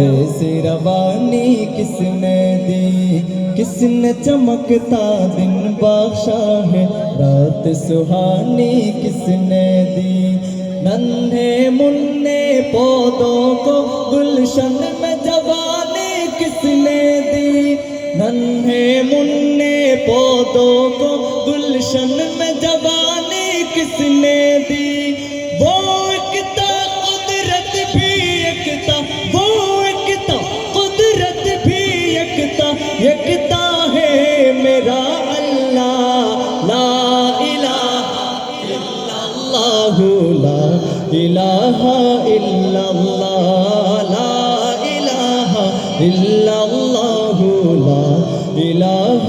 ایسی روانی کس نے دی؟ کس نے چمکتا دن بخشا ہے؟ رات سہانی کس نے دی؟ ننھے مننے پودوں کو گلشن میں جوانی کس نے دی؟ ننھے مننے پودوں کو گلشن لا الہ الا اللہ، لا الہ الا اللہ، لا الہ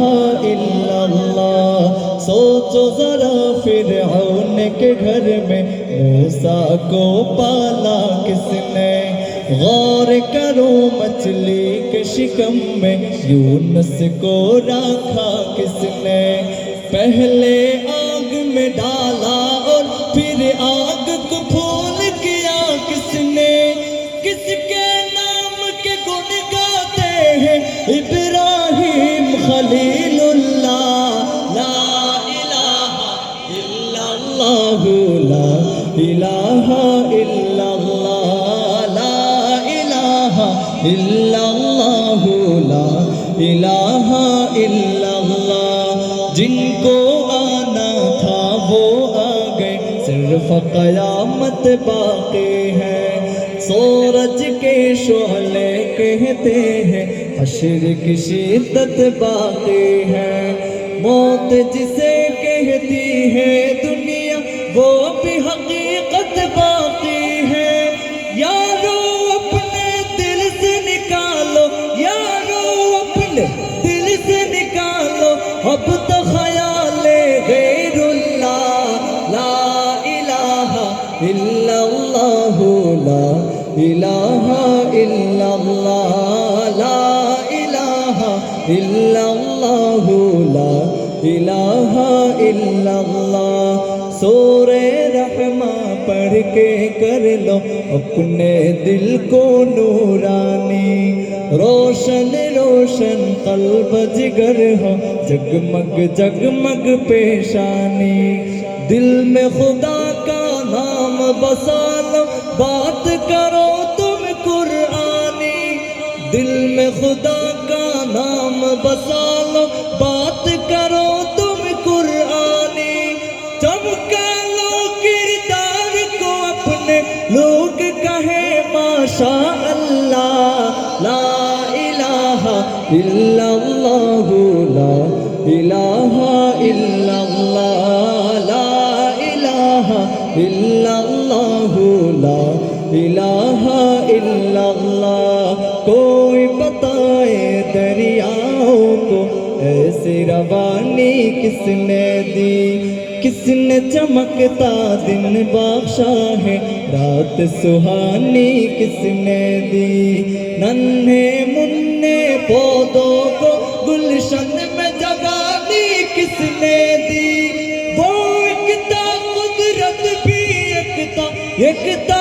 الا اللہ. سوچو ذرا فرعون کے گھر میں موسیٰ کو پالا کس نے. غور کرو مچھلی کے شکم میں یونس کو رکھا کس نے. پہلے آگ میں ڈالا اور آگ کو پھول کیا کس نے کس کے نام کے گن گاتے ہیں۔ ابراہیم خلیل اللہ، لا الہ الا اللہ، لا الہ الا اللہ، لا الہ الا اللہ، لا الہ الا اللہ۔ جن کو قیامت باقی ہے۔ سورج کے شعلے کہتے ہیں، حشر کی شدت باقی ہے۔ موت جسے کہتی ہے دنیا، وہ بھی الہ الا اللہ لا الہ الا اللہ لا الہ الا اللہ سورہ رحمہ پڑھ کے کر لو، اپنے دل کو نورانی. روشن روشن قلب جگر ہو، جگمگ جگمگ پیشانی. دل میں خدا کا نام بسا لو بات کرو تم قرآنی، دل میں خدا کا نام بسا لو۔ بات کرو تم قرآنی چمکا لو کردار کو اپنے لوگ کہے ماشاء اللہ لا الہ الا اللہ، لا الہ الہ الا اللہ کوئی بتائے دریاؤں کو؟ ایسی روانی کس نے دی؟ کس نے چمکتا دن بخشا ہے؟ رات سہانی، کس نے دی؟ ننھے مننے پودوں کو گلشن میں جگانی، کس نے دی؟ وہ اکتا قدرت بھی اکتا اکتا